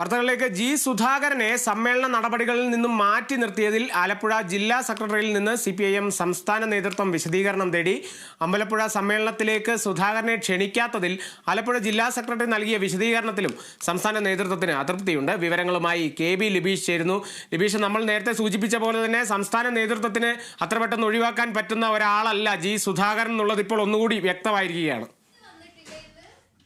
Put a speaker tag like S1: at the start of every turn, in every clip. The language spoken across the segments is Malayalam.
S1: വാർത്തകളിലേക്ക് ജി സുധാകരനെ സമ്മേളന നടപടികളിൽ നിന്നും മാറ്റി നിർത്തിയതിൽ ആലപ്പുഴ ജില്ലാ സെക്രട്ടറിയിൽ നിന്ന് സി പി ഐ എം സംസ്ഥാന നേതൃത്വം വിശദീകരണം തേടി. അമ്പലപ്പുഴ സമ്മേളനത്തിലേക്ക് സുധാകരനെ ക്ഷണിക്കാത്തതിൽ ആലപ്പുഴ ജില്ലാ സെക്രട്ടറി നൽകിയ വിശദീകരണത്തിലും സംസ്ഥാന നേതൃത്വത്തിന് അതൃപ്തിയുണ്ട്. വിവരങ്ങളുമായി കെ ബി ലിബീഷ് ചേരുന്നു. ലിബീഷ് നമ്മൾ നേരത്തെ സൂചിപ്പിച്ച പോലെ തന്നെ സംസ്ഥാന നേതൃത്വത്തിന് അത്ര പെട്ടെന്ന് ഒഴിവാക്കാൻ പറ്റുന്ന ഒരാളല്ല ജി സുധാകരൻ എന്നുള്ളത് ഇപ്പോൾ ഒന്നുകൂടി വ്യക്തമായിരിക്കുകയാണ്.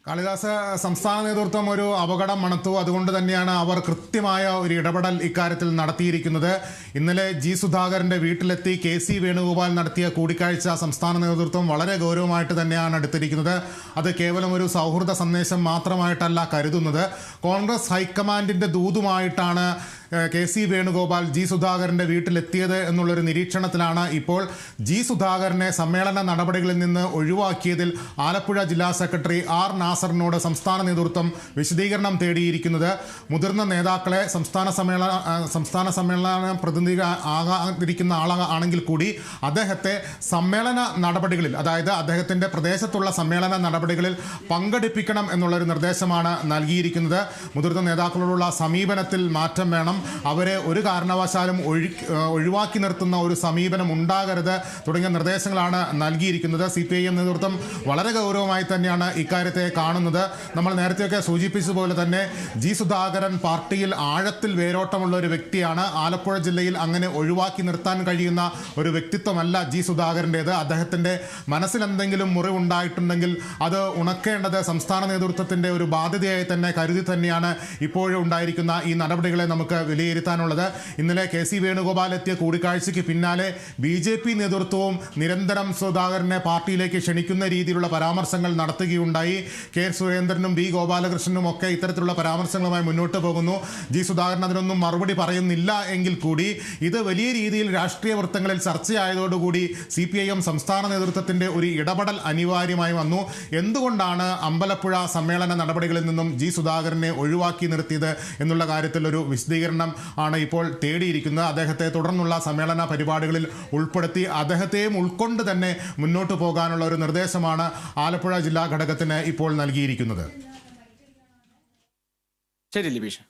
S2: കാളിദാസ് സംസ്ഥാന നേതൃത്വം ഒരു അപകടം മണത്തു. അതുകൊണ്ട് തന്നെയാണ് അവർ കൃത്യമായ ഒരു ഇടപെടൽ ഇക്കാര്യത്തിൽ നടത്തിയിരിക്കുന്നത്. ഇന്നലെ ജി സുധാകരന്റെ വീട്ടിലെത്തി കെ സി വേണുഗോപാൽ നടത്തിയ കൂടിക്കാഴ്ച സംസ്ഥാന നേതൃത്വം വളരെ ഗൗരവമായിട്ട് തന്നെയാണ് എടുത്തിരിക്കുന്നത്. അത് കേവലം ഒരു സൗഹൃദ സന്ദേശം മാത്രമായിട്ടല്ല കരുതുന്നത്. കോൺഗ്രസ് ഹൈക്കമാൻഡിന്റെ ദൂതുമായിട്ടാണ് കെ സി വേണുഗോപാൽ ജി സുധാകരന്റെ വീട്ടിലെത്തിയത് എന്നുള്ളൊരു നിരീക്ഷണത്തിലാണ് ഇപ്പോൾ ജി സുധാകരനെ സമ്മേളന നടപടികളിൽ നിന്ന് ഒഴിവാക്കിയതിൽ ആലപ്പുഴ ജില്ലാ സെക്രട്ടറി ആർ നാസറിനോട് സംസ്ഥാന നേതൃത്വം വിശദീകരണം തേടിയിരിക്കുന്നത്. മുതിർന്ന നേതാക്കളെ സംസ്ഥാന സമ്മേളന സംസ്ഥാന സമ്മേളന പ്രതിനിധി ആകാതിരിക്കുന്ന ആളാണെങ്കിൽ കൂടി അദ്ദേഹത്തെ സമ്മേളന നടപടികളിൽ അതായത് അദ്ദേഹത്തിന്റെ പ്രദേശത്തുള്ള സമ്മേളന നടപടികളിൽ പങ്കെടുപ്പിക്കണം എന്നുള്ളൊരു നിർദ്ദേശമാണ് നൽകിയിരിക്കുന്നത്. മുതിർന്ന നേതാക്കളോടുള്ള സമീപനത്തിൽ മാറ്റം വേണം. അവരെ ഒരു കാരണവശാലും ഒഴി ഒഴിവാക്കി നിർത്തുന്ന ഒരു സമീപനം ഉണ്ടാകരുത് തുടങ്ങിയ നിർദ്ദേശങ്ങളാണ് നൽകിയിരിക്കുന്നത്. സി പി ഐ എം നേതൃത്വം വളരെ ഗൗരവമായി തന്നെയാണ് ഇക്കാര്യത്തെ കാണുന്നത്. നമ്മൾ നേരത്തെയൊക്കെ സൂചിപ്പിച്ചതുപോലെ തന്നെ ജി സുധാകരൻ പാർട്ടിയിൽ ആഴത്തിൽ വേരോട്ടമുള്ള ഒരു വ്യക്തിയാണ്. ആലപ്പുഴ ജില്ലയിൽ അങ്ങനെ ഒഴിവാക്കി നിർത്താൻ കഴിയുന്ന ഒരു വ്യക്തിത്വമല്ല ജി സുധാകരന്റേത്. അദ്ദേഹത്തിന്റെ മനസ്സിൽ എന്തെങ്കിലും മുറിവുണ്ടായിട്ടുണ്ടെങ്കിൽ അത് ഉണക്കേണ്ടത് സംസ്ഥാന നേതൃത്വത്തിന്റെ ഒരു ബാധ്യതയായി തന്നെ കരുതി തന്നെയാണ് ഇപ്പോഴും ഉണ്ടായിരിക്കുന്ന ഈ നടപടികളെ നമുക്ക് വിലയിരുത്താനുള്ളത്. ഇന്നലെ കെ സി വേണുഗോപാൽ എത്തിയ കൂടിക്കാഴ്ചയ്ക്ക് പിന്നാലെ ബി ജെ പി നേതൃത്വവും നിരന്തരം സുധാകരനെ പാർട്ടിയിലേക്ക് ക്ഷണിക്കുന്ന രീതിയിലുള്ള പരാമർശങ്ങൾ നടത്തുകയുണ്ടായി. കെ സുരേന്ദ്രനും ബി ഗോപാലകൃഷ്ണനും ഒക്കെ ഇത്തരത്തിലുള്ള പരാമർശങ്ങളുമായി മുന്നോട്ട് പോകുന്നു. ജി സുധാകരൻ അതിനൊന്നും മറുപടി പറയുന്നില്ല എങ്കിൽ കൂടി ഇത് വലിയ രീതിയിൽ രാഷ്ട്രീയ വൃത്തങ്ങളിൽ ചർച്ചയായതോടുകൂടി സി പി ഐ എം സംസ്ഥാന നേതൃത്വത്തിന്റെ ഒരു ഇടപെടൽ അനിവാര്യമായി വന്നു. എന്തുകൊണ്ടാണ് അമ്പലപ്പുഴ സമ്മേളന നടപടികളിൽ നിന്നും ജി സുധാകരനെ ഒഴിവാക്കി നിർത്തിയത് എന്നുള്ള കാര്യത്തിൽ ഒരു വിശദീകരണം ആണ് ഇപ്പോൾ തേടിയിരിക്കുന്നത്. അദ്ദേഹത്തെ തുടർന്നുള്ള സമ്മേളന പരിപാടികളിൽ ഉൾപ്പെടുത്തി അദ്ദേഹത്തെയും ഉൾക്കൊണ്ട് തന്നെ മുന്നോട്ട് പോകാനുള്ള ഒരു നിർദ്ദേശമാണ് ആലപ്പുഴ ജില്ലാ ഘടകത്തിന് ഇപ്പോൾ നൽകിയിരിക്കുന്നത്.
S1: ശരി ലിബീഷ്.